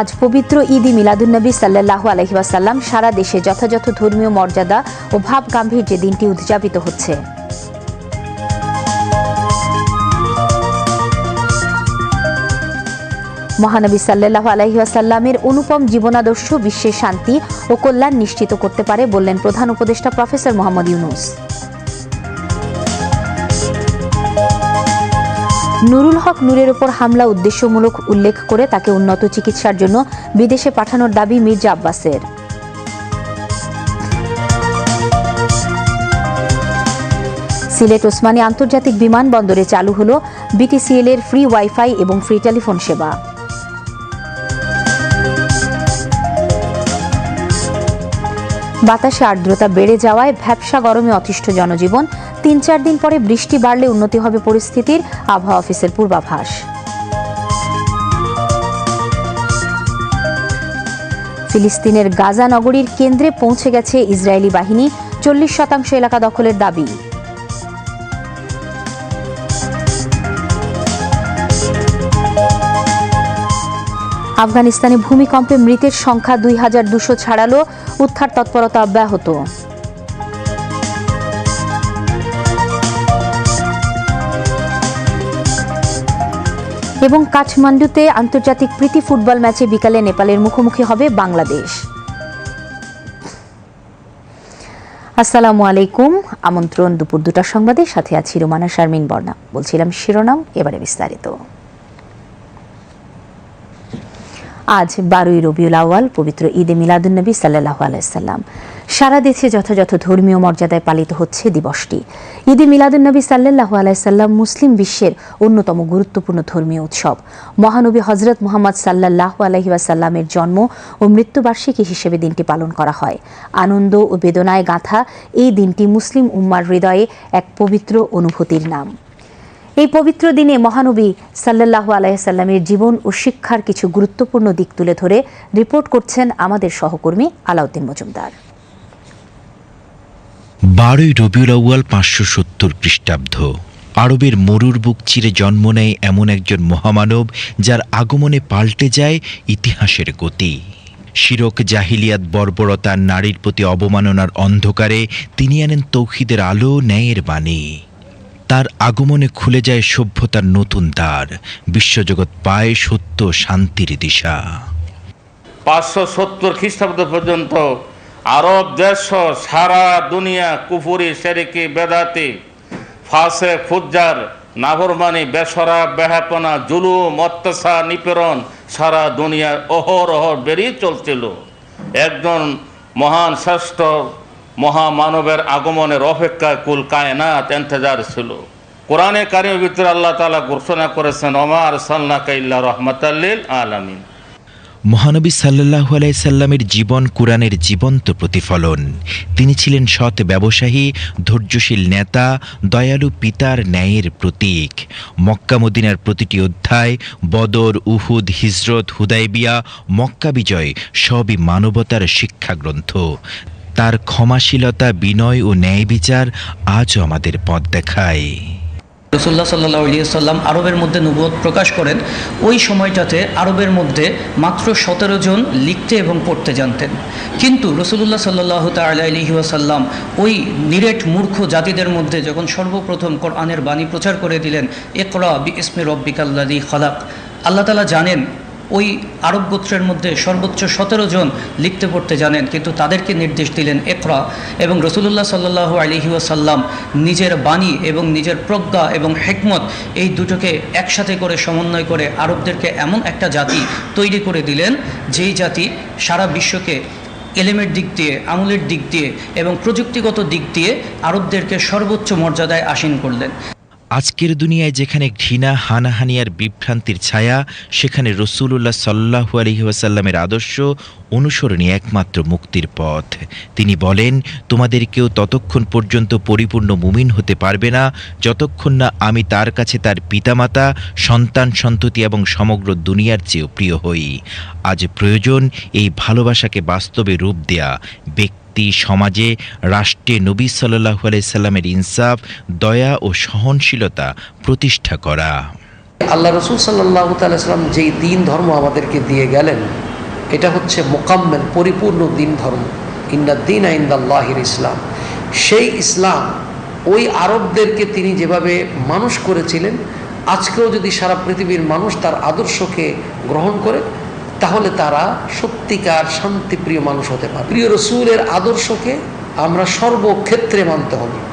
আজ পবিত্র ঈদি মিলাদুন্নবী সাল্লাহ আলহিবাসাল্লাম সারা দেশে যথাযথ ধর্মীয় মর্যাদা ও ভাব গাম্ভীর্যে দিনটি উদযাপিত হচ্ছে। মহানবী সাল্লাহ আলহিহাসাল্লামের অনুপম জীবনাদর্শ, বিশ্বের শান্তি ও কল্যাণ নিশ্চিত করতে পারে বললেন প্রধান উপদেষ্টা প্রফেসর মোহাম্মদ ইউনুস। নুরুল হক নূরের ওপর হামলা উদ্দেশ্যমূলক উল্লেখ করে তাকে উন্নত চিকিৎসার জন্য বিদেশে পাঠানোর দাবি মির্জা আব্বাসের। সিলেট ওসমানী আন্তর্জাতিক বিমানবন্দরে চালু হল বিটিসিএল এর ফ্রি ওয়াইফাই এবং ফ্রি টেলিফোন সেবা। বাতাসে আর্দ্রতা বেড়ে যাওয়ায় ভ্যাবসা গরমে অতিষ্ঠ জনজীবন। তিন চার দিন পরে বৃষ্টি বাড়লে উন্নতি হবে পরিস্থিতির আবহাওয়া অফিসের পূর্বাভাস। ফিলিস্তিনের গাজা নগরীর কেন্দ্রে পৌঁছে গেছে ইসরায়েলি বাহিনী। চল্লিশ শতাংশ এলাকা দখলের দাবি। আফগানিস্তানে ভূমিকম্পে মৃতের সংখ্যা দুই হাজার দুশো ছাড়ালো। উদ্ধার তৎপরতা অব্যাহত এবং কাঠমান্ডুতে আন্তর্জাতিক প্রীতি ফুটবল ম্যাচে বিকালে নেপালের মুখোমুখি হবে বাংলাদেশ। আসসালামু আলাইকুম। আমন্ত্রণ দুপুর দুটার সংবাদে সাথে আছি রোমানা শারমিন বর্ণা বলছিলাম শিরোনাম, এবারে বিস্তারিত। আজ বারোই রবিউল আওয়াল পবিত্র ঈদে মিলাদুন্নবী সাল্লাহ আলাইসাল্লাম সারা দেশে যথাযথ ধর্মীয় মর্যাদায় পালিত হচ্ছে দিবসটি। ঈদে মিলাদুন্নবী সাল্লাহ আলাইসাল্লাম মুসলিম বিশ্বের অন্যতম গুরুত্বপূর্ণ ধর্মীয় উৎসব। মহানবী হজরত মোহাম্মদ সাল্লাহ আলহিবাসাল্লামের জন্ম ও মৃত্যুবার্ষিকী হিসেবে দিনটি পালন করা হয়। আনন্দ ও বেদনায় গাঁথা এই দিনটি মুসলিম উম্মার হৃদয়ে এক পবিত্র অনুভূতির নাম। এই পবিত্র দিনে মহানবী সাল্লাহ আলাইসাল্লামের জীবন ও শিক্ষার কিছু গুরুত্বপূর্ণ দিক তুলে ধরে রিপোর্ট করছেন আমাদের সহকর্মী আলাউদ্দিন মজুমদার। বারোই রবিউল আউয়াল পাঁচশো সত্তর খ্রিস্টাব্দ। আরবের মরুর বুক চিরে জন্ম নেয় এমন একজন মহামানব যার আগমনে পাল্টে যায় ইতিহাসের গতি। শিরক, জাহিলিয়াত, বর্বরতা, নারীর প্রতি অবমাননার অন্ধকারে তিনি আনেন তৌহিদের আলো, ন্যায়ের বাণী। তার আগমনে খুলে যায় সভ্যতার নতুন দ্বার। বিশ্বজগৎ পায় সত্য শান্তির দিশা। পাঁচশো সত্তর খ্রিস্টাব্দ পর্যন্ত আরব দেশ সারা দুনিয়া কুফুরি, সেরেকি, বেদাতি, ফাঁসে, ফুজ্জার নাভরমানি বেসরা, বেহাপনা, জুলুম, অত্যাচার, নিপীড়ন সারা দুনিয়ার অহর অহর বেরিয়ে চলছিল। একজন মহান শ্রেষ্ঠ মহামানবের আগমনের অপেক্ষায় কুল কায়নাত এন্তেজার ছিল। কোরআনে কারিমের ভিতরে আল্লাহ তালা ঘোষণা করেছেন ওমার সাল্লা কাইল্লা রহমতাল্লিল আলামিন। মহানবী সাল্লাহু আলাইসাল্লামের জীবন কোরআনের জীবন্ত প্রতিফলন। তিনি ছিলেন সৎ ব্যবসায়ী, ধৈর্যশীল নেতা, দয়ালু পিতার ন্যায়ের প্রতীক। মক্কা মদিনার প্রতিটি অধ্যায়, বদর, উহুদ, হিজরত হুদাইবিয়া মক্কা বিজয় সবই মানবতার শিক্ষাগ্রন্থ। তার ক্ষমাশীলতা, বিনয় ও ন্যায় বিচার আজও আমাদের পথ দেখায়। রসুল্লাহ সাল্লাহ সাল্লাম আরবের মধ্যে নবুয়ত প্রকাশ করেন, ওই সময়টাতে আরবের মধ্যে মাত্র সতেরো জন লিখতে এবং পড়তে জানতেন। কিন্তু রসুল্লাহ সাল্লাহ তাল্লাহি ওয়াসাল্লাম ওই নিরেট মূর্খ জাতিদের মধ্যে যখন সর্বপ্রথম কোরআনের বাণী প্রচার করে দিলেন একরা বি ইসমে রব্বিকাল্লাদি খলাক, আল্লাহ তালা জানেন ওই আরব গোত্রের মধ্যে সর্বোচ্চ সতেরো জন লিখতে পড়তে জানেন, কিন্তু তাদেরকে নির্দেশ দিলেন একরা এবং রসুলুল্লাহ সাল্লাহ আলহি ওয়াসাল্লাম নিজের বাণী এবং নিজের প্রজ্ঞা এবং হেকমত এই দুটোকে একসাথে করে সমন্বয় করে আরবদেরকে এমন একটা জাতি তৈরি করে দিলেন, যেই জাতি সারা বিশ্বকে এলেমের দিক দিয়ে, আমলের দিক দিয়ে এবং প্রযুক্তিগত দিক দিয়ে আরবদেরকে সর্বোচ্চ মর্যাদায় আসীন করলেন। আজকের দুনিয়ায় যেখানে ঘৃণা, হানাহানি আর বিভ্রান্তির ছায়া, সেখানে রসুল্লাহ সাল্লাহু আলহি ওয়াসাল্লামের আদর্শ অনুসরণই একমাত্র মুক্তির পথ। তিনি বলেন, তোমাদের কেউ ততক্ষণ পর্যন্ত পরিপূর্ণ মুমিন হতে পারবে না, যতক্ষণ না আমি তার কাছে তার পিতামাতা, সন্তান, সন্ততি এবং সমগ্র দুনিয়ার চেয়েও প্রিয় হই। আজ প্রয়োজন এই ভালোবাসাকে বাস্তবে রূপ দেয়া, ব্যক্তি ব্যক্তি, সমাজে, রাষ্ট্রে নবী সাল্লাহ আলাইসাল্লামের ইনসাফ, দয়া ও সহনশীলতা প্রতিষ্ঠা করা। আল্লাহ রসুল সাল্লাহ তাল্লাম যেই দিন ধর্ম আমাদেরকে দিয়ে গেলেন, এটা হচ্ছে মোকাম্মেল, পরিপূর্ণ দিন ধর্ম। ইন্না দিন আইন্দাল্লাহির ইসলাম। সেই ইসলাম, ওই আরবদেরকে তিনি যেভাবে মানুষ করেছিলেন, আজকেও যদি সারা পৃথিবীর মানুষ তার আদর্শকে গ্রহণ করে তাহলে তারা সত্যিকার শান্তিপ্রিয় মানুষ হতে পারে প্রিয় রসুলের আদর্শকে আমরা সর্বক্ষেত্রে মানতে হবে।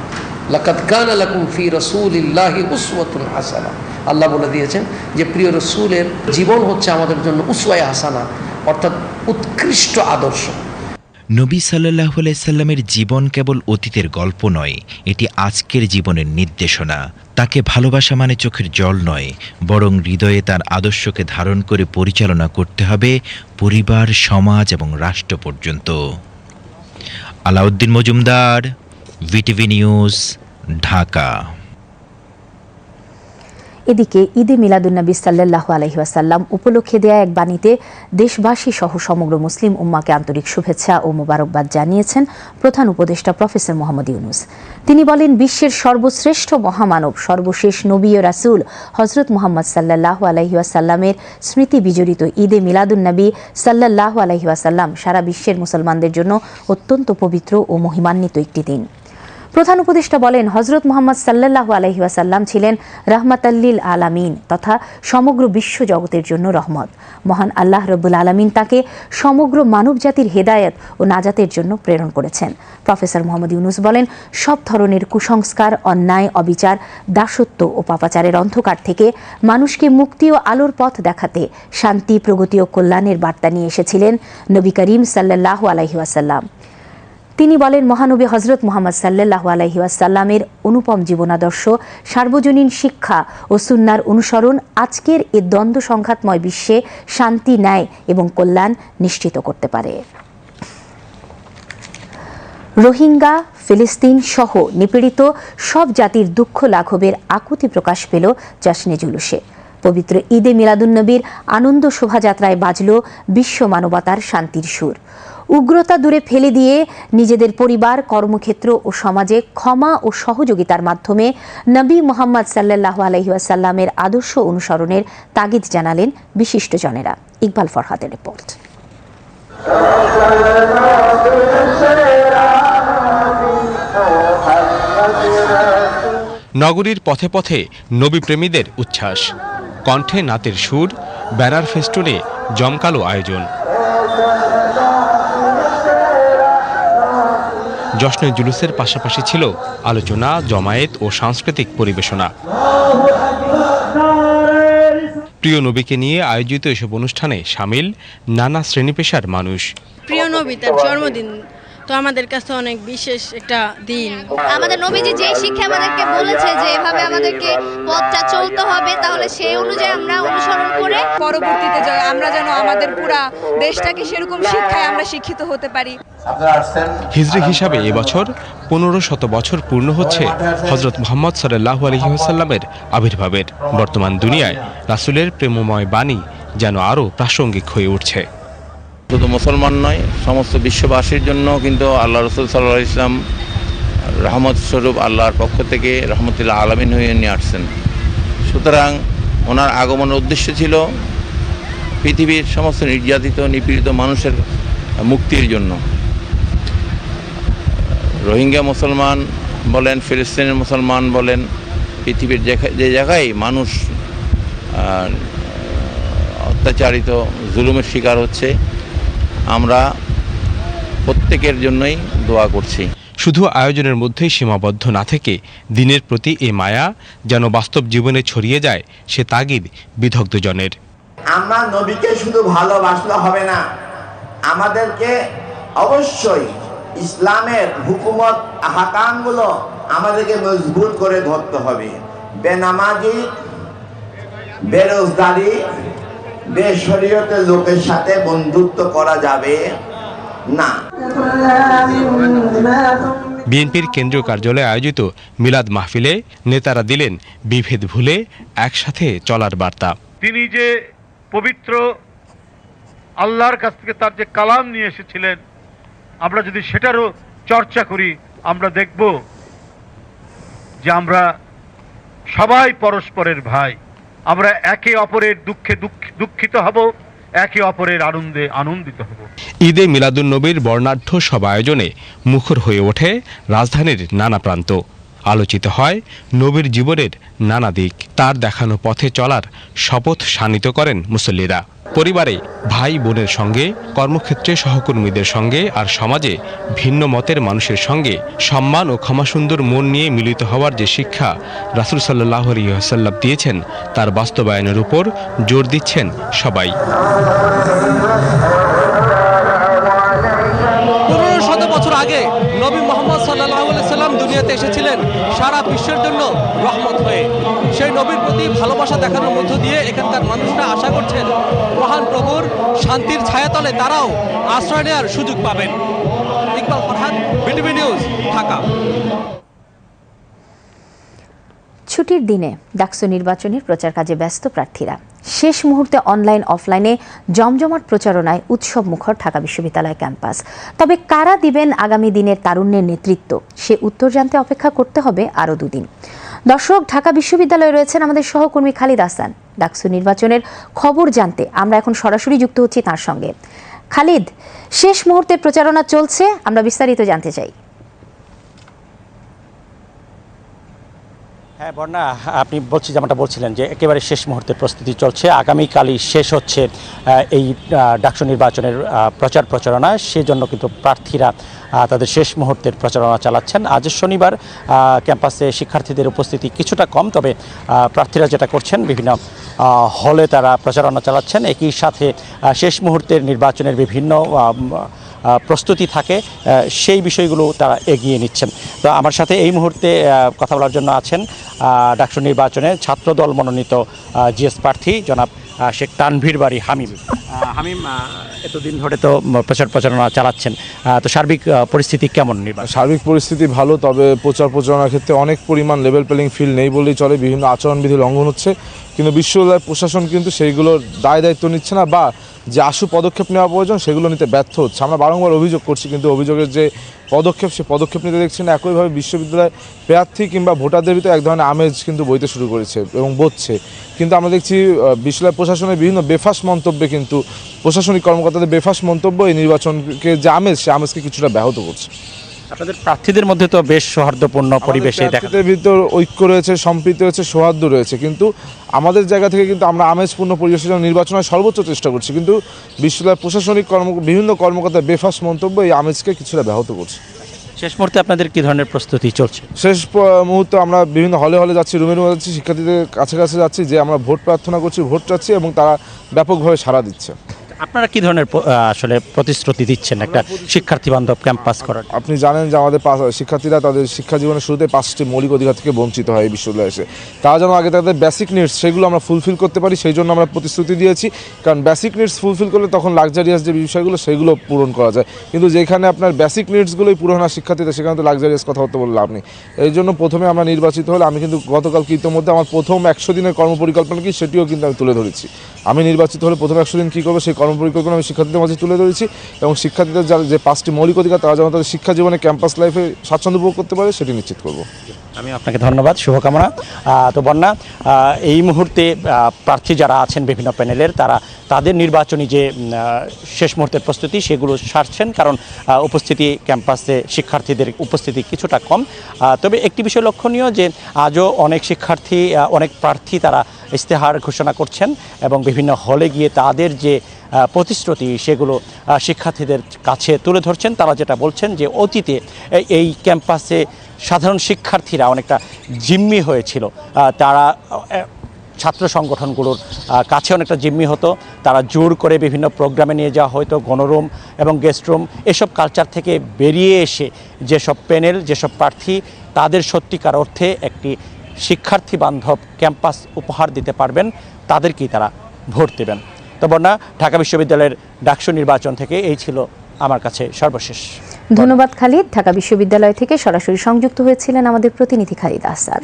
হাসানা। আল্লাহ বলে দিয়েছেন যে, প্রিয় রসুলের জীবন হচ্ছে আমাদের জন্য উসওয়ায় হাসানা, অর্থাৎ উৎকৃষ্ট আদর্শ। নবী সাল্লাহ সাল্লামের জীবন কেবল অতীতের গল্প নয়, এটি আজকের জীবনের নির্দেশনা। তাকে ভালোবাসা মানে চোখের জল নয়, বরং হৃদয়ে তার আদর্শকে ধারণ করে পরিচালনা করতে হবে পরিবার, সমাজ এবং রাষ্ট্র পর্যন্ত। Alauddin Majumdar, BTV news, Dhaka. এদিকে ঈদে মিলাদুন্নবী সাল্লাহ আলহিহাসাল্লাম উপলক্ষে দেয়া এক বাণীতে দেশবাসী সহ সমগ্র মুসলিম উম্মাকে আন্তরিক শুভেচ্ছা ও মোবারকবাদ জানিয়েছেন প্রধান উপদেষ্টা প্রফেসর মোহাম্মদ ইউনুস। তিনি বলেন, বিশ্বের সর্বশ্রেষ্ঠ মহামানব, সর্বশেষ নবী ও রাসুল হজরত মোহাম্মদ সাল্লাহ আলহিহাসাল্লামের স্মৃতি বিজড়িত ঈদে মিলাদুন্নবী সাল্লাহ আলহিহাসাল্লাম সারা বিশ্বের মুসলমানদের জন্য অত্যন্ত পবিত্র ও মহিমান্বিত একটি দিন। প্রধান উপদেষ্টা বলেন হজরত মোহাম্মদ সাল্লাল্লাহু আলহি ওয়াসাল্লাম ছিলেন রহমাতাল্লিল আলামিন তথা সমগ্র বিশ্ব জগতের জন্য রহমত। মহান আল্লাহ রব্বুল আলামিন তাকে সমগ্র মানব জাতির হেদায়ত ও নাজাতের জন্য প্রেরণ করেছেন। প্রফেসর মোহাম্মদ ইউনুস বলেন, সব ধরনের কুসংস্কার, অন্যায়, অবিচার, দাসত্ব ও পাপাচারের অন্ধকার থেকে মানুষকে মুক্তি ও আলোর পথ দেখাতে শান্তি, প্রগতি ও কল্যাণের বার্তা নিয়ে এসেছিলেন নবী করিম সাল্লাল্লাহু আলাইহি ওয়াসাল্লাম। তিনি বলেন, মহানবী হজরত মোহাম্মদ সাল্লাহ আলহিউসাল্লামের অনুপম জীবনাদর্শ, সার্বজনীন শিক্ষা ও সুন্নার অনুসরণ আজকের এ দ্বন্দ্ব সংঘাতময় বিশ্বে শান্তি, ন্যায় এবং কল্যাণ নিশ্চিত করতে পারে। রোহিঙ্গা, ফিলিস্তিন সহ নিপীড়িত সব জাতির দুঃখ লাঘবের আকুতি প্রকাশ পেল জাসনে জুলুসে। পবিত্র ঈদে মিলাদুন্নবীর আনন্দ শোভাযাত্রায় বাজল বিশ্ব মানবতার শান্তির সুর। উগ্রতা দূরে ফেলে দিয়ে নিজেদের পরিবার, কর্মক্ষেত্র ও সমাজে ক্ষমা ও সহযোগিতার মাধ্যমে নবী মোহাম্মদ সাল্লাহ আলহিহাসাল্লামের আদর্শ অনুসরণের তাগিদ জানালেন বিশিষ্টজনেরা। ইকবাল ফরহাদের রিপোর্ট। নগরীর পথে পথে নবীপ্রেমীদের উচ্ছ্বাস। কণ্ঠে নাতের সুর ব্যানার ফেস্টুনে জমকালো আয়োজন। জশ্নে জুলুসের পাশাপাশি ছিল আলোচনা, জমায়েত ও সাংস্কৃতিক পরিবেশনা। প্রিয় নবীকে নিয়ে আয়োজিত এসব অনুষ্ঠানে সামিল নানা শ্রেণি পেশার মানুষ। প্রিয় নবী, তার জন্মদিন তো আমাদের কাছে অনেক বিশেষ একটা দিন। আমাদের নবীজি যে শিক্ষা আমাদেরকে বলেছে যে এভাবে আমাদেরকে পথটা চলতে হবে তাহলে সেই অনুযায়ী আমরা অনুসরণ করে পরবর্তীতে আমরা যেন আমাদের পুরা দেশটাকে সেরকম শিক্ষায় আমরা শিক্ষিত হতে পারি। হিজরি হিসাবে এবছর পনেরো শত বছর পূর্ণ হচ্ছে হজরত মোহাম্মদ সাল্লাহ আলহিহাসাল্লামের আবির্ভাবের। বর্তমান দুনিয়ায় রাসুলের প্রেমময় বাণী যেন আরও প্রাসঙ্গিক হয়ে উঠছে। শুধু মুসলমান নয়, সমস্ত বিশ্ববাসীর জন্য কিন্তু আল্লাহ রসুল সাল্লাহ ইসলাম রহমত স্বরূপ আল্লাহর পক্ষ থেকে রহমতুল্লাহ আলমিন হয়ে নিয়ে আসছেন। সুতরাং ওনার আগমনের উদ্দেশ্য ছিল পৃথিবীর সমস্ত নির্যাতিত, নিপীড়িত মানুষের মুক্তির জন্য। রোহিঙ্গা মুসলমান বলেন, ফিলিস্তিনের মুসলমান বলেন, পৃথিবীর যে জায়গায় মানুষ অত্যাচারিত, জুলুমের শিকার হচ্ছে আমরা প্রত্যেকের জন্যই দোয়া করছি। শুধু আয়োজনের মধ্যেই সীমাবদ্ধ না থেকে দিনের প্রতি এই মায়া যেন বাস্তব জীবনে ছড়িয়ে যায় সে তাগিদ বিদগ্ধজনের। আমরা নবীকে শুধু ভালোবাসলে হবে না আমাদেরকে অবশ্যই ইসলামের হুকুমত হাকামগুলো আমাদেরকে মজবুত করে ধরতে হবে। বেনামাজি বেরোজগারি বেশরীয়তের লোকের সাথে বন্ধুত্ব করা যাবে না। বিএনপির কেন্দ্রীয় কার্যালয়ে আয়োজিত মিলাদ মাহফিলে নেতারা দিলেন বিভেদ ভুলে একসাথে চলার বার্তা। তিনি যে পবিত্র আল্লাহর কাছ থেকে তার যে কালাম নিয়ে এসেছিলেন আমরা যদি সেটারও চর্চা করি আমরা দেখব যে আমরা সবাই পরস্পরের ভাই। আমরা একে অপরের দুঃখে দুঃখিত হব, একে অপরের আনন্দে আনন্দিত হব। ঈদে মিলাদুন নবীর বর্ণাঢ্য সব আয়োজনে মুখর হয়ে ওঠে রাজধানীর নানা প্রান্ত। আলোচিত হয় নবীর জীবনের নানা দিক। তার দেখানো পথে চলার শপথ শানিত করেন মুসল্লিরা। পরিবারে ভাই বোনের সঙ্গে, কর্মক্ষেত্রে সহকর্মীদের সঙ্গে আর সমাজে ভিন্ন মতের মানুষের সঙ্গে সম্মান ও ক্ষমাসুন্দর মন নিয়ে মিলিত হওয়ার যে শিক্ষা রাসুল সাল্লাহ দিয়েছেন, তার বাস্তবায়নের উপর জোর দিচ্ছেন সবাই। পনেরো শত বছর আগে নবী মোহাম্মদ সাল্লাহ সাল্লাম দুনিয়াতে এসেছিলেন। বিশ্বের জন্য রহমত হয়ে সেই নবীর প্রতি ভালোবাসা দেখানোর মধ্য দিয়ে এখানকার মানুষরা আশা করছেন মহান প্রভুর শান্তির ছায়াতলে তারাও আশ্রয় নেওয়ার সুযোগ পাবেন। Iqbal Farhad BTV news, Dhaka. ছুটির দিনে ডাকসু নির্বাচনের প্রচার কাজে ব্যস্ত প্রার্থীরা। শেষ মুহূর্তে অনলাইন অফলাইনে জমজমাট প্রচারণায় উৎসব মুখর ঢাকা বিশ্ববিদ্যালয় ক্যাম্পাস। তবে কারা দিবেন আগামী দিনের তারুণ্যের নেতৃত্ব? সে উত্তর জানতে অপেক্ষা করতে হবে আরও দুদিন। দর্শক, ঢাকা বিশ্ববিদ্যালয়ে রয়েছেন আমাদের সহকর্মী খালিদ হাসান। ডাকসু নির্বাচনের খবর জানতে আমরা এখন সরাসরি যুক্ত হচ্ছি তার সঙ্গে। খালিদ, শেষ মুহূর্তের প্রচারণা চলছে, আমরা বিস্তারিত জানতে চাই। হ্যাঁ বর্ণা, আপনি বলছি যেমনটা বলছিলেন যে একেবারে শেষ মুহূর্তে প্রস্তুতি চলছে। আগামীকালই শেষ হচ্ছে এই ডাকসু নির্বাচনের প্রচার প্রচারণা। সেজন্য কিন্তু প্রার্থীরা তাদের শেষ মুহূর্তের প্রচারণা চালাচ্ছেন। আজ শনিবার ক্যাম্পাসে শিক্ষার্থীদের উপস্থিতি কিছুটা কম, তবে প্রার্থীরা যেটা করছেন, বিভিন্ন হলে তারা প্রচারণা চালাচ্ছেন। একই সাথে শেষ মুহূর্তের নির্বাচনের বিভিন্ন প্রস্তুতি থাকে সেই বিষয়গুলো তারা এগিয়ে নিচ্ছেন। তো আমার সাথে এই মুহূর্তে কথা বলার জন্য আছেন ডাকসু নির্বাচনে ছাত্রদল মনোনীত জিএস প্রার্থী জনাব শেখ তানভীর বাড়ি হামিম। হামিম এতদিন ধরে তো প্রচার প্রচারণা চালাচ্ছেন। তো সার্বিক পরিস্থিতি কেমন নির্বাচন? সার্বিক পরিস্থিতি ভালো তবে প্রচার প্রচারণার ক্ষেত্রে অনেক পরিমাণ লেভেল প্লেইং ফিল্ড নেই বললেই চলে। বিভিন্ন আচরণবিধি লঙ্ঘন হচ্ছে। কিন্তু বিশ্ববিদ্যালয় প্রশাসন কিন্তু সেইগুলোর দায় দায়িত্ব নিচ্ছে না বা যে আশু পদক্ষেপ নেওয়া প্রয়োজন সেগুলো নিতে ব্যর্থ হচ্ছে। আমরা বারংবার অভিযোগ করছি কিন্তু অভিযোগের যে পদক্ষেপ, সে পদক্ষেপ নিতে দেখছি না। একইভাবে বিশ্ববিদ্যালয় প্রার্থী কিংবা ভোটারদের ভিতরে এক ধরনের আমেজ কিন্তু বইতে শুরু করেছে এবং বচ্ছে কিন্তু আমরা দেখছি বিশ্ববিদ্যালয় প্রশাসনের বিভিন্ন বেফাস মন্তব্যে কিন্তু প্রশাসনিক কর্মকর্তাদের বেফাস মন্তব্য এই নির্বাচনকে যে আমেজ, সে আমেজকে কিছুটা ব্যাহত করছে। আপনাদের প্রার্থীদের মধ্যে তো বেশ সৌহার্দ্যপূর্ণ পরিবেশে দেখা ভিতর ঐক্য রয়েছে সম্প্রীতি রয়েছে সৌহার্দ্য রয়েছে। কিন্তু আমাদের জায়গা থেকে কিন্তু আমরা আমেজপূর্ণ পরিবেশের জন্য নির্বাচনের সর্বোচ্চ চেষ্টা করছি। কিন্তু বিশ্ববিদ্যালয় প্রশাসনিক কর্ম বিভিন্ন কর্মকর্তার বেফাস মন্তব্য এই আমেজকে কিছুটা ব্যাহত করছে। শেষ মুহূর্তে আপনাদের কি ধরনের প্রস্তুতি চলছে? শেষ মুহূর্তে আমরা বিভিন্ন হলে হলে যাচ্ছি রুমে রুমে যাচ্ছি শিক্ষার্থীদের কাছে কাছে যাচ্ছি যে আমরা ভোট প্রার্থনা করছি ভোট চাচ্ছি এবং তারা ব্যাপকভাবে সাড়া দিচ্ছে। আপনারা কি ধরনের আসলে প্রতিশ্রুতি দিচ্ছেন একটা শিক্ষার্থী বান্ধব ক্যাম্পাস করার? আপনি জানেন যে আমাদের শিক্ষার্থীরা তাদের শিক্ষা জীবনের শুরুতে পাঁচটি মৌলিক অধিকার থেকে বঞ্চিত হয় এই বিশ্ববিদ্যালয়ে এসে। তারা যেন আগে তাদের বেসিক নিডস সেগুলো আমরা ফুলফিল করতে পারি সেই জন্য আমরা প্রতিশ্রুতি দিয়েছি। কারণ বেসিক নিডস ফুলফিল করলে তখন লাক্সারিয়াস যে বিষয়গুলো সেগুলো পূরণ করা যায়। কিন্তু যেখানে আপনার বেসিক নিডসগুলোই পূরণ হয় শিক্ষার্থীদের সেখানে তো লাক্সারিয়াস কথা বলতে বলে লাভ নেই। এই জন্য প্রথমে আমরা নির্বাচিত হলে আমি কিন্তু গতকালকে ইতিমধ্যে আমার প্রথম একশো দিনের কর্মপরিকল্পনা কি সেটিও কিন্তু আমি তুলে ধরেছি। আমি নির্বাচিত হলে প্রথম একশো দিন কী করব সেই কর্মপরিকল্পনা আমি শিক্ষার্থীদের মাঝে তুলে ধরেছি এবং শিক্ষার্থীদের যারা যে পাঁচটি মৌলিক অধিকার, তারা যেন তাদের শিক্ষা জীবনে ক্যাম্পাস লাইফে স্বাচ্ছন্দ্য উপভোগ করতে পারে, সেটি নিশ্চিত করব। আমি আপনাকে ধন্যবাদ, শুভকামনা। তো বন্যা এই মুহূর্তে প্রার্থী যারা আছেন বিভিন্ন প্যানেলের, তারা তাদের নির্বাচনী যে শেষ মুহূর্তের প্রস্তুতি, সেগুলো সারছেন কারণ উপস্থিতি ক্যাম্পাসে শিক্ষার্থীদের উপস্থিতি কিছুটা কম। তবে একটি বিষয় লক্ষণীয় যে, আজও অনেক শিক্ষার্থী অনেক প্রার্থী তারা ইস্তেহার ঘোষণা করছেন এবং বিভিন্ন হলে গিয়ে তাদের যে প্রতিশ্রুতি সেগুলো শিক্ষার্থীদের কাছে তুলে ধরছেন। তারা যেটা বলছেন যে, অতীতে এই- ক্যাম্পাসে সাধারণ শিক্ষার্থীরা অনেকটা জিম্মি হয়েছিল। তারা ছাত্র সংগঠনগুলোর কাছে অনেকটা জিম্মি হতো। তারা জোর করে বিভিন্ন প্রোগ্রামে নিয়ে যাওয়া হয়তো, গণরুম এবং গেস্ট রুম, এসব কালচার থেকে বেরিয়ে এসে যেসব প্যানেল, যেসব প্রার্থী, তাদের সত্যিকার অর্থে একটি শিক্ষার্থী বান্ধব ক্যাম্পাস উপহার দিতে পারবেন, তাদেরকেই তারা ভোট দেবেন। তো বন্যা, ঢাকা বিশ্ববিদ্যালয়ের ডাকসু নির্বাচন থেকে এই ছিল আমার কাছে সর্বশেষ। ধন্যবাদ খালিদ। ঢাকা বিশ্ববিদ্যালয় থেকে সরাসরি সংযুক্ত হয়েছিলেন আমাদের প্রতিনিধি খালিদ আসাদ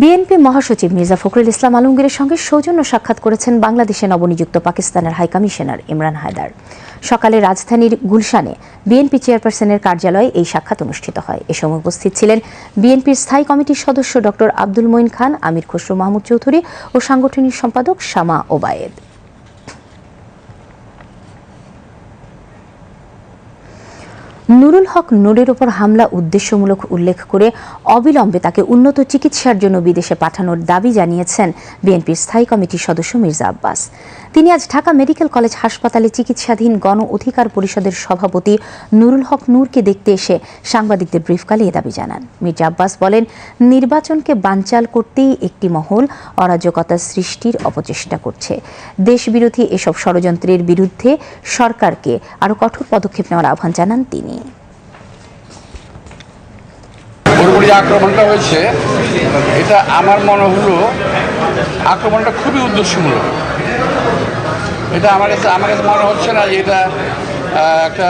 বিএনপি মহাসচিব মির্জা ফখরুল ইসলাম আলমগীরের সঙ্গে সৌজন্য সাক্ষাৎ করেছেন বাংলাদেশে নবনিযুক্ত পাকিস্তানের হাইকমিশনার ইমরান হায়দার। সকালে রাজধানীর গুলশানে বিএনপি চেয়ারপারসনের কার্যালয়ে এই সাক্ষাৎ অনুষ্ঠিত হয়। এ সময় উপস্থিত ছিলেন বিএনপির স্থায়ী কমিটির সদস্য ডক্টর আব্দুল মঈন খান, আমির খসরু মাহমুদ চৌধুরী ও সাংগঠনিক সম্পাদক শামা ওবায়েদ। নুরুল হক নূরের ওপর হামলা উদ্দেশ্যমূলক উল্লেখ করে অবিলম্বে তাকে উন্নত চিকিৎসার জন্য বিদেশে পাঠানোর দাবি জানিয়েছেন বিএনপির স্থায়ী কমিটির সদস্য মির্জা আব্বাস। তিনি আজ ঢাকা মেডিকেল কলেজ হাসপাতালে চিকিৎসাধীন গণ অধিকার পরিষদের সভাপতি নুরুল হক নূরকে দেখতে এসে সাংবাদিকদের ব্রিফকালে এ দাবি জানান। মির্জা আব্বাস বলেন, নির্বাচনকে বানচাল করতেই একটি মহল অরাজকতা সৃষ্টির অপচেষ্টা করছে। দেশবিরোধী এসব ষড়যন্ত্রের বিরুদ্ধে সরকারকে আরও কঠোর পদক্ষেপ নেওয়ার আহ্বান জানান তিনি। যে আক্রমণটা হয়েছে, এটা আমার মনে হলো আক্রমণটা খুবই উদ্দেশ্যমূলক। এটা আমার কাছে আমার কাছে মনে হচ্ছে না যে এটা একটা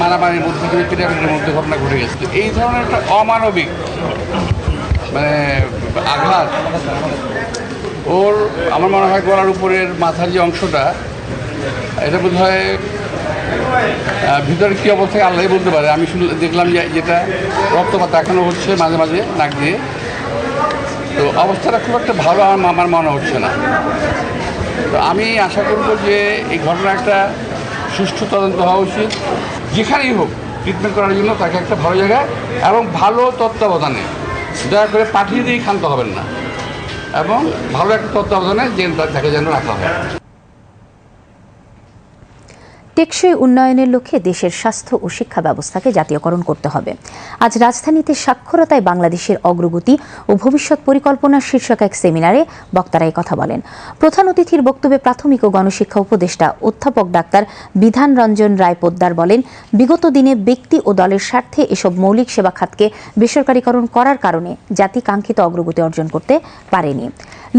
মারামারির মধ্যে কিংবা পিটাপিটির মধ্যে ঘটনা ঘটে গেছে। এই ধরনের একটা অমানবিক মানে আঘাত, ওর, আমার মনে হয়, গলার উপরের মাথার যে অংশটা, এটা বোধ হয় ভিতরে কী অবস্থা আল্লাহ বলতে পারে। আমি শুনলে দেখলাম যে যেটা রক্তপাত এখনও হচ্ছে মাঝে মাঝে নাক দিয়ে। তো অবস্থাটা খুব একটা ভালো আমার আমার মনে হচ্ছে না। তো আমি আশা করব যে এই ঘটনা একটা সুষ্ঠু তদন্ত হওয়া উচিত। যেখানেই হোক ট্রিটমেন্ট করার জন্য তাকে একটা ভালো জায়গায় এবং ভালো তত্ত্বাবধানে। দয়া করে পাঠিয়ে দিয়ে ক্ষান্ত হবেন না। এবং ভালো একটা তত্ত্বাবধানে যে তাকে যেন রাখা হয়। টেকসই উন্নয়নের লক্ষ্যে দেশের স্বাস্থ্য ও শিক্ষা ব্যবস্থাকে জাতীয়করণ করতে হবে। আজ রাজধানীতে সাক্ষরতায় বাংলাদেশের অগ্রগতি ও ভবিষ্যৎ পরিকল্পনা শীর্ষক এক সেমিনারে বক্তারা কথা বলেন। প্রধান অতিথির বক্তব্যে প্রাথমিক ও গণশিক্ষা উপদেষ্টা অধ্যাপক ডাক্তার বিধান রঞ্জন রায় পোদ্দার বলেন, বিগত দিনে ব্যক্তি ও দলের স্বার্থে এসব মৌলিক সেবা খাতকে বেসরকারীকরণ করার কারণে জাতি কাঙ্ক্ষিত অগ্রগতি অর্জন করতে পারেনি।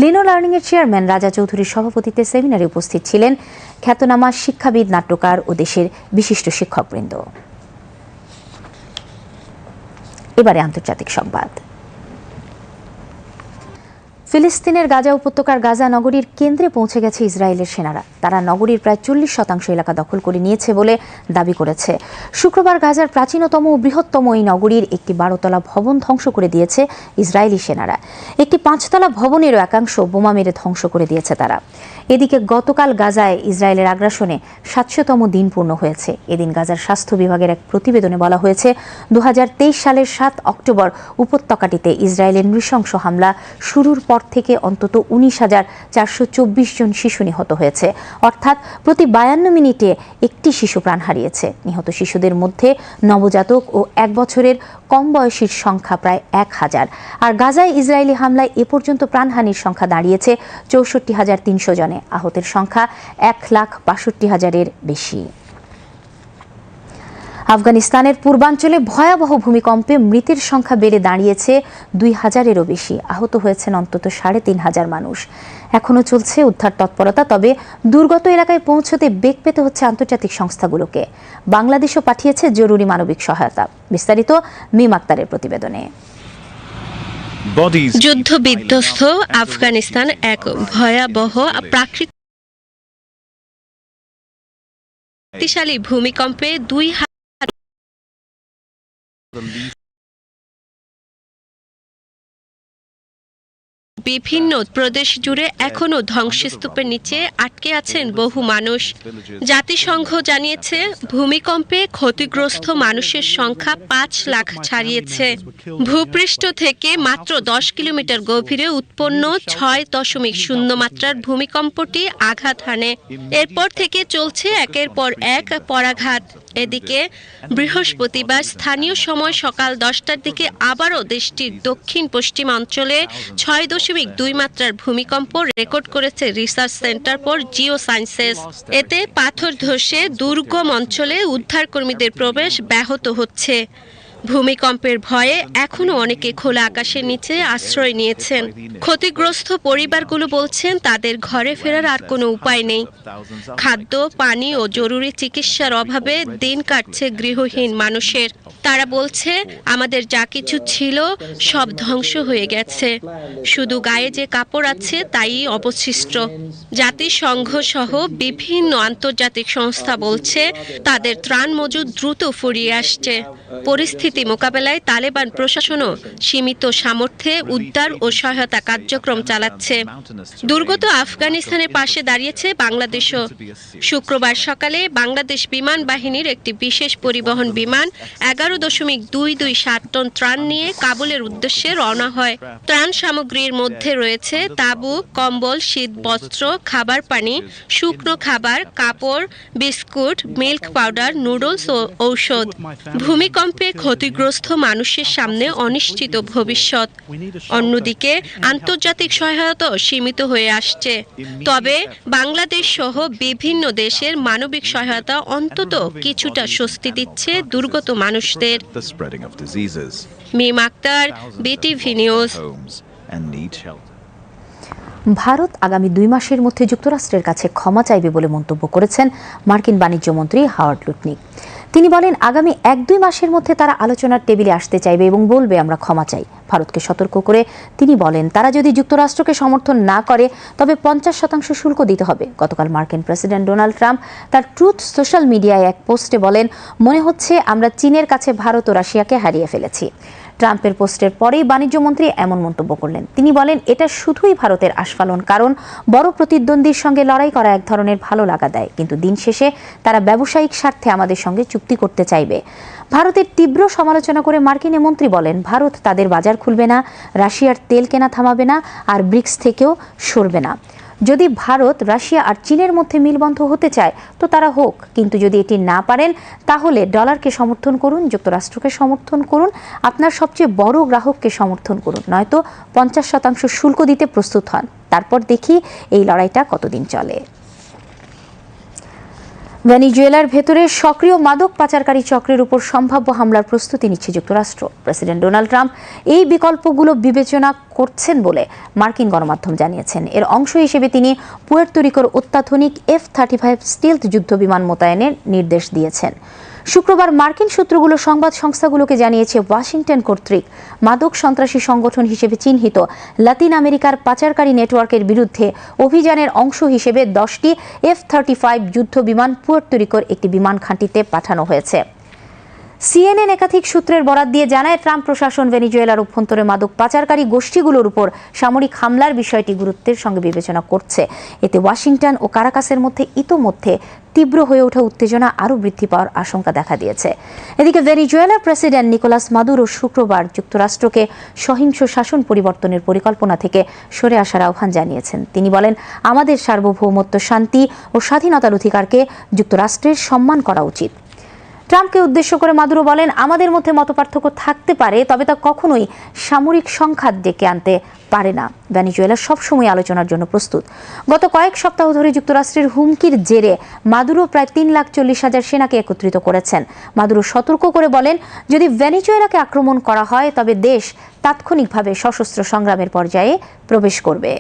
লিনো লার্নিং এর চেয়ারম্যান রাজা চৌধুরীর সভাপতিত্বে সেমিনারে উপস্থিত ছিলেন খ্যাতনামা শিক্ষাবিদ, নাট্যকার ও দেশের বিশিষ্ট শিক্ষকবৃন্দ। এবারে আন্তর্জাতিক সংবাদ। ফিলিস্তিনের গাজা উপত্যকার গাজা নগরীর কেন্দ্রে পৌঁছে গেছে ইসরায়েলের সেনারা। তারা নগরীর প্রায় চল্লিশ শতাংশ এলাকা দখল করে নিয়েছে বলে দাবি করেছে। শুক্রবার গাজার প্রাচীনতম ও বৃহত্তম এই নগরীর একটি বারোতলা ভবন ধ্বংস করে দিয়েছে ইসরায়েলি সেনারা। একটি পাঁচতলা ভবনেরও একাংশ বোমা মেরে ধ্বংস করে দিয়েছে তারা। এদিকে গতকাল গাজায় ইসরায়েলের আগ্রাসনে সাতশোতম দিন পূর্ণ হয়েছে। এদিন গাজার স্বাস্থ্য বিভাগের এক প্রতিবেদনে বলা হয়েছে দু হাজার তেইশ সালের সাত অক্টোবর উপত্যকাটিতে ইসরায়েলের নৃশংস হামলা শুরুর পর থেকে অন্তত উনিশ হাজার চারশো চব্বিশ জন শিশু নিহত হয়েছে। অর্থাৎ প্রতি বায়ান্ন মিনিটে একটি শিশু প্রাণ হারিয়েছে। নিহত শিশুদের মধ্যে নবজাতক ও এক বছরের কম বয়সীর সংখ্যা প্রায় এক হাজার। আর গাজায় ইসরায়েলি হামলায় এ পর্যন্ত প্রাণহানির সংখ্যা দাঁড়িয়েছে চৌষট্টি হাজার তিনশো জনে। আহতের সংখ্যা এক লাখ বাষট্টি হাজারের বেশি। আফগানিস্তানের পূর্বাঞ্চলে ভয়াবহ ভূমিকম্পে মৃতের সংখ্যা বেড়ে দাঁড়িয়েছে দুই হাজারেরও বেশি। আহত হয়েছেন অন্তত সাড়ে তিন হাজার মানুষ। এখনও চলছে উদ্ধার তৎপরতা তবে দুর্গত এলাকায় পৌঁছতে বেগ পেতে হচ্ছে আন্তর্জাতিক সংস্থাগুলোকে। বাংলাদেশও পাঠিয়েছে জরুরি মানবিক সহায়তা। বিস্তারিত মিম আক্তারের প্রতিবেদনে। যুদ্ধ বিধ্বস্ত আফগানিস্তান এক ভয়াবহ প্রাকৃতিক শক্তিশালী ভূমিকম্পে দুই বিভিন্ন প্রদেশ জুড়ে এখনও ধ্বংসস্তূপের নিচে আটকে আছেন বহু মানুষ। জাতিসংঘ জানিয়েছে ভূমিকম্পে ক্ষতিগ্রস্ত মানুষের সংখ্যা পাঁচ লাখ ছাড়িয়েছে। ভূপৃষ্ঠ থেকে মাত্র দশ কিলোমিটার গভীরে উৎপন্ন ছয় দশমিক শূন্য মাত্রার ভূমিকম্পটি আঘাত হানে। এরপর থেকে চলছে একের পর এক পরাঘাত। এদিকে বৃহস্পতিবার স্থানীয় সময় সকাল দশটার দিকে আবারও দেশটির দক্ষিণ পশ্চিমাঞ্চলে ছয় দশমিক দুই মাত্রার ভূমিকম্প রেকর্ড করেছে research centre for geosciences এতে পাথর ধসে দুর্গম অঞ্চলে উদ্ধারকর্মীদের প্রবেশ ব্যাহত হচ্ছে। ভূমিকম্পের ভয়ে এখনও অনেকে খোলা আকাশের নিচে আশ্রয় নিয়েছেন। ক্ষতিগ্রস্ত পরিবারগুলো বলছেন তাদের ঘরে ফেরার আর কোনো উপায় নেই। খাদ্য, পানি ও জরুরি চিকিৎসার অভাবে দিন কাটছে গৃহহীন মানুষের। তারা বলছে, আমাদের যা কিছু ছিল সব ধ্বংস হয়ে গেছে। শুধু গায়ে যে কাপড় আছে তাই অবশিষ্ট। জাতিসংঘ সহ বিভিন্ন আন্তর্জাতিক সংস্থা বলছে, তাদের ত্রাণ মজুদ দ্রুত ফুরিয়ে আসছে। পরিস্থিতি মোকাবেলায় তালেবান প্রশাসনও সীমিত সামর্থ্যে উদ্ধার ও সহায়তা কার্যক্রম চালাচ্ছে। দুর্গত আফগানিস্তানের পাশে দাঁড়িয়েছে বাংলাদেশও শুক্রবার সকালে বাংলাদেশ বিমান বাহিনীর একটি বিশেষ পরিবহন বিমান এগারো দশমিক দুই দুই সাত টন ত্রাণ নিয়ে কাবুলের উদ্দেশ্যে রওনা হয়। ত্রাণ সামগ্রীর মধ্যে রয়েছে তাঁবু, কম্বল শীত বস্ত্র খাবার পানি, শুকনো খাবার, কাপড়, বিস্কুট, মিল্ক পাউডার, নুডলস ও ঔষধ। ভূমিকম্পে ক্ষতিগ্রস্ত মানুষের সামনে অনিশ্চিত ভবিষ্যৎ অন্যদিকে, আন্তর্জাতিক সহায়তা সীমিত হয়ে আসছে তবে বাংলাদেশ সহ বিভিন্ন দেশের মানবিক সহায়তা অন্তত কিছুটা স্বস্তি দিচ্ছে দুর্গত মানুষদের. Mim Akter BTV news. Bharat আগামী দুই মাসের মধ্যে যুক্তরাষ্ট্রের কাছে ক্ষমা চাইবে বলে মন্তব্য করেছেন মার্কিন বাণিজ্য মন্ত্রী হাওয়ার্ড লুটনিক তিনি বলেন, আগামী এক দুই মাসের মধ্যে তারা আলোচনার টেবিলে আসতে চাইবে এবং বলবে, আমরা ক্ষমা চাই। ভারতকে সতর্ক করে তিনি বলেন, তারা যদি যুক্তরাষ্ট্রকে সমর্থন না করে, তবে পঞ্চাশ শতাংশ শুল্ক দিতে হবে। গতকাল মার্কিন প্রেসিডেন্ট ডোনাল্ড ট্রাম্প তার ট্রুথ সোশ্যাল মিডিয়ায় এক পোস্টে বলেন, মনে হচ্ছে আমরা চীনের কাছে ভারত ও রাশিয়াকে হারিয়ে ফেলেছি। ট্রাম্পের পোস্টের পরেই বাণিজ্যমন্ত্রী এমন মন্তব্য করলেন। তিনি বলেন, এটা শুধুই ভারতের আস্ফালন, কারণ বড় প্রতিদ্বন্দ্বীর সঙ্গে লড়াই করা এক ধরনের ভালো লাগা দেয়। কিন্তু দিন শেষে তারা ব্যবসায়িক স্বার্থে আমাদের সঙ্গে চুক্তি করতে চাইবে। ভারতের তীব্র সমালোচনা করে মার্কিন মন্ত্রী বলেন, ভারত তাদের বাজার খুলবে না, রাশিয়ার তেল কেনা থামাবে না, আর ব্রিক্স থেকেও সরবে না। যদি ভারত, রাশিয়া আর চীনের মধ্যে মিলবন্ধ হতে চায়, তো তারা হোক। কিন্তু যদি এটি না পারেন, তাহলে ডলারকে সমর্থন করুন, যুক্তরাষ্ট্রকে সমর্থন করুন, আপনার সবচেয়ে বড় গ্রাহককে সমর্থন করুন। নয়তো পঞ্চাশ শতাংশ শুল্ক দিতে প্রস্তুত হন। তারপর দেখি এই লড়াইটা কতদিন চলে। ভেনিজুয়েলার ভেতরে সক্রিয় মাদক পাচারকারী চক্রের উপর সম্ভাব্য হামলার প্রস্তুতি নিচ্ছে যুক্তরাষ্ট্র। প্রেসিডেন্ট ডোনাল্ড ট্রাম্প এই বিকল্পগুলো বিবেচনা করছেন বলে মার্কিন গণমাধ্যম জানিয়েছেন। এর অংশ হিসেবে তিনি পুয়ের্তরিকোর অত্যাধুনিক এফ থার্টি ফাইভ স্টিলথ যুদ্ধ বিমান মোতায়েনের নির্দেশ দিয়েছেন। শুক্রবার মার্কিন সূত্রগুলো সংবাদ সংস্থাগুলোকে জানিয়েছে ওয়াশিংটন কর্তৃক। মাদক সন্ত্রাসী সংগঠন হিসেবে চিহ্নিত। লাতিন আমেরিকার পাচারকারী নেটওয়ার্কের বিরুদ্ধে অভিযানের অংশ হিসেবে দশটি এফ থার্টি ফাইভ যুদ্ধ বিমান পুয়ের্তরিকোর একটি বিমান খাঁটিতে পাঠানো হয়েছে। সিএনএন একাধিক সূত্রের বরাত দিয়ে জানায়, ট্রাম্প প্রশাসন ভেনিজুয়েলার অভ্যন্তরে মাদক পাচারকারী গোষ্ঠীগুলোর উপর সামরিক হামলার বিষয়টি গুরুত্বের সঙ্গে বিবেচনা করছে। এতে ওয়াশিংটন ও কারাকাসের মধ্যে ইতোমধ্যে তীব্র হয়ে ওঠা উত্তেজনা আরও বৃদ্ধি পাওয়ার আশঙ্কা দেখা দিয়েছে। এদিকে ভেনিজুয়েলার প্রেসিডেন্ট নিকোলাস মাদুরো শুক্রবার যুক্তরাষ্ট্রকে সহিংস শাসন পরিবর্তনের পরিকল্পনা থেকে সরে আসার আহ্বান জানিয়েছেন। তিনি বলেন, আমাদের সার্বভৌমত্ব, শান্তি ও স্বাধীনতার অধিকারকে যুক্তরাষ্ট্রের সম্মান করা উচিত। ট্রাম্পকে উদ্দেশ্য করে মাদুরো বলেন, আমাদের মধ্যে মতপার্থক্য থাকতে পারে, তবে তা কখনোই সামরিক সংঘাত ডেকে আনতে পারে না। ভেনিজুয়েলা সবসময় আলোচনার জন্য প্রস্তুত। গত কয়েক সপ্তাহ ধরে যুক্তরাষ্ট্রের হুমকির জেরে মাদুরো প্রায় তিন লাখ চল্লিশ হাজার সেনাকে একত্রিত করেছেন। মাদুরো সতর্ক করে বলেন, যদি ভেনিজুয়েলাকে আক্রমণ করা হয়, তবে দেশ তাৎক্ষণিকভাবে সশস্ত্র সংগ্রামের পর্যায়ে প্রবেশ করবে।